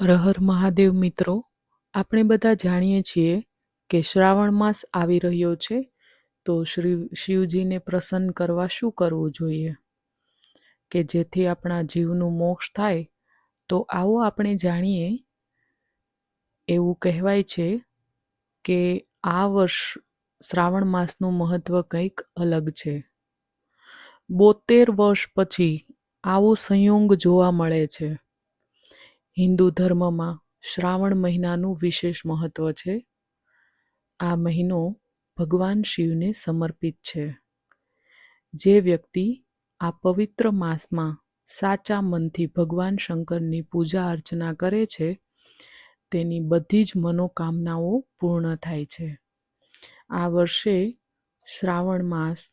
હર મહાદેવ મિત્રો, આપણે બધા જાણીએ છીએ કે શ્રાવણ માસ આવી રહ્યો છે, તો શ્રી શિવજીને પ્રસન્ન કરવા શું કરવું જોઈએ? કે જેથી આપણા જીવનું મોક્ષ થાય, તો આવો આપણે જાણીએ. એવું કહેવાય છે કે આ વર્ષ શ્રાવણ માસનું મહત્ત્વ કંઈક અલગ છે. બોતેર વર્ષ પછી આવો સંયોગ જોવા મળે છે. હિન્દુ ધર્મમાં શ્રાવણ મહિનાનું વિશેષ મહત્વ છે. આ મહિનો ભગવાન શિવને સમર્પિત છે. જે વ્યક્તિ આ પવિત્ર માસમાં સાચા મનથી ભગવાન શંકરની પૂજા અર્ચના કરે છે, તેની બધી જ મનોકામનાઓ પૂર્ણ થાય છે. આ વર્ષે શ્રાવણ માસ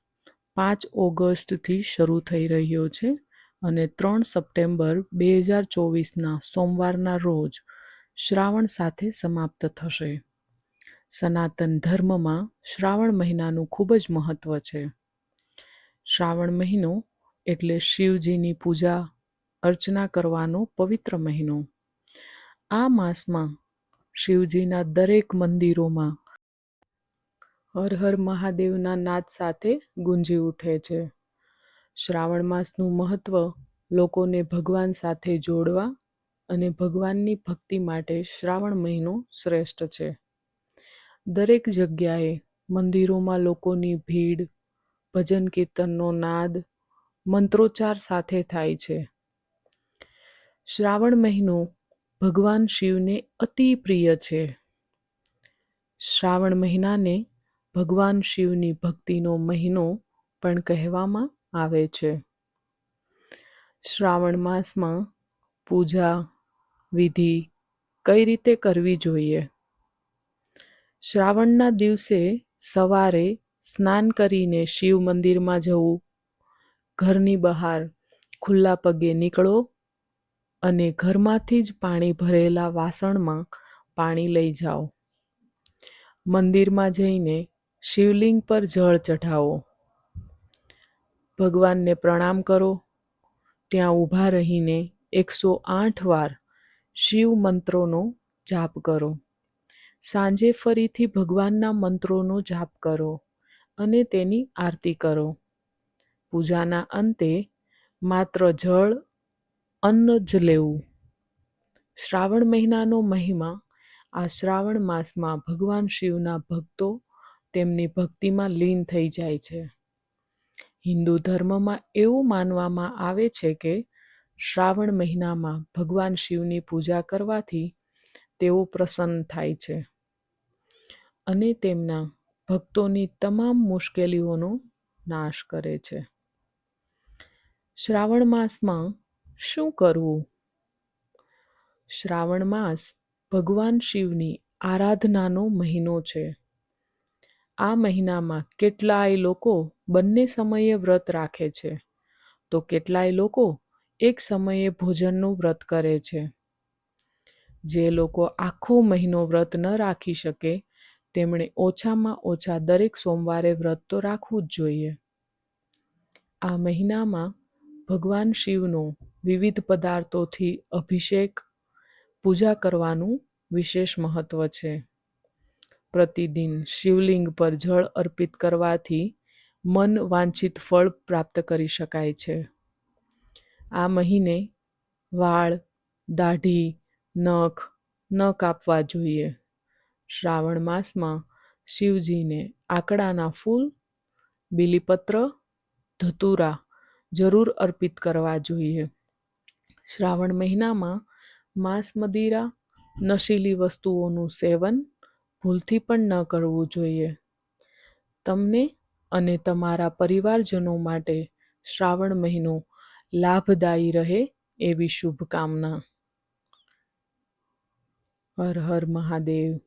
પાંચ ઓગસ્ટથી શરૂ થઈ રહ્યો છે. અને ત્રણ સપ્ટેમ્બર બે હજાર ચોવીસના સોમવારના રોજ શ્રાવણ સાથે સમાપ્ત થશે. સનાતન ધર્મમાં શ્રાવણ મહિનાનું ખૂબ જ મહત્ત્વ છે. શ્રાવણ મહિનો એટલે શિવજીની પૂજા, અર્ચના કરવાનો પવિત્ર મહિનો. આ માસમાં શિવજીના દરેક મંદિરોમાં હર હર મહાદેવના નાદ સાથે ગુંજી ઉઠે છે. શ્રાવણ માસનું મહત્ત્વ લોકોને ભગવાન સાથે જોડવા અને ભગવાનની ભક્તિ માટે શ્રાવણ મહિનો શ્રેષ્ઠ છે. દરેક જગ્યાએ મંદિરોમાં લોકોની ભીડ, ભજન કીર્તનનો નાદ, મંત્રોચ્ચાર સાથે થાય છે. શ્રાવણ મહિનો ભગવાન શિવને અતિ પ્રિય છે. શ્રાવણ મહિનાને ભગવાન શિવની ભક્તિનો મહિનો પણ કહેવામાં આવે છે. શ્રાવણ માસમાં પૂજા વિધિ કઈ રીતે કરવી જોઈએ? શ્રાવણના દિવસે સવારે સ્નાન કરીને શિવ મંદિરમાં જવું, ઘરની બહાર ખુલ્લા પગે નીકળો અને ઘરમાંથી જ પાણી ભરેલા વાસણમાં પાણી લઈ જાઓ. મંદિરમાં જઈને શિવલિંગ પર જળ ચઢાવો. ભગવાનને પ્રણામ કરો. ત્યાં ઊભા રહીને એકસો આઠ વાર શિવ મંત્રોનો જાપ કરો. સાંજે ફરીથી ભગવાનના મંત્રોનો જાપ કરો અને તેની આરતી કરો. પૂજાના અંતે માત્ર જળ, અન્ન જ લેવું. શ્રાવણ મહિનાનો મહિમા. આ શ્રાવણ માસમાં ભગવાન શિવના ભક્તો તેમની ભક્તિમાં લીન થઈ જાય છે. હિન્દુ ધર્મમાં એવું માનવામાં આવે છે કે શ્રાવણ મહિનામાં ભગવાન શિવની પૂજા કરવાથી તેઓ પ્રસન્ન થાય છે અને તેમના ભક્તોની તમામ મુશ્કેલીઓનો નાશ કરે છે. શ્રાવણ માસમાં શું કરવું? શ્રાવણ માસ ભગવાન શિવની આરાધનાનો મહિનો છે. આ મહિનામાં કેટલાય લોકો બંને સમયે વ્રત રાખે છે. તો કેટલાય લોકો એક સમયે ભોજનનું વ્રત કરે છે. જે લોકો આખો મહિનો વ્રત ન રાખી શકે, તેમણે ઓછામાં ઓછા દરેક સોમવારે વ્રત તો રાખવું જ જોઈએ. આ મહિનામાં ભગવાન શિવનો વિવિધ પદાર્થોથી અભિષેક, પૂજા કરવાનું વિશેષ મહત્વ છે. પ્રતિદિન શિવલિંગ પર જળ અર્પિત કરવાથી મન વાંછિત ફળ પ્રાપ્ત કરી શકાય છે. આ મહિને વાળ, દાઢી, નખ ન કાપવા જોઈએ. શ્રાવણ માસમાં શિવજીને આકડાના ફૂલ, બીલીપત્ર, ધતુરા જરૂર અર્પિત કરવા જોઈએ. શ્રાવણ મહિનામાં માંસ મદિરા નશીલી વસ્તુઓનું સેવન ભૂલથી પણ ન કરવું જોઈએ. તમને અને તમારા પરિવારજનો માટે શ્રાવણ મહિનો લાભદાયી રહે એવી શુભકામના. હર હર મહાદેવ.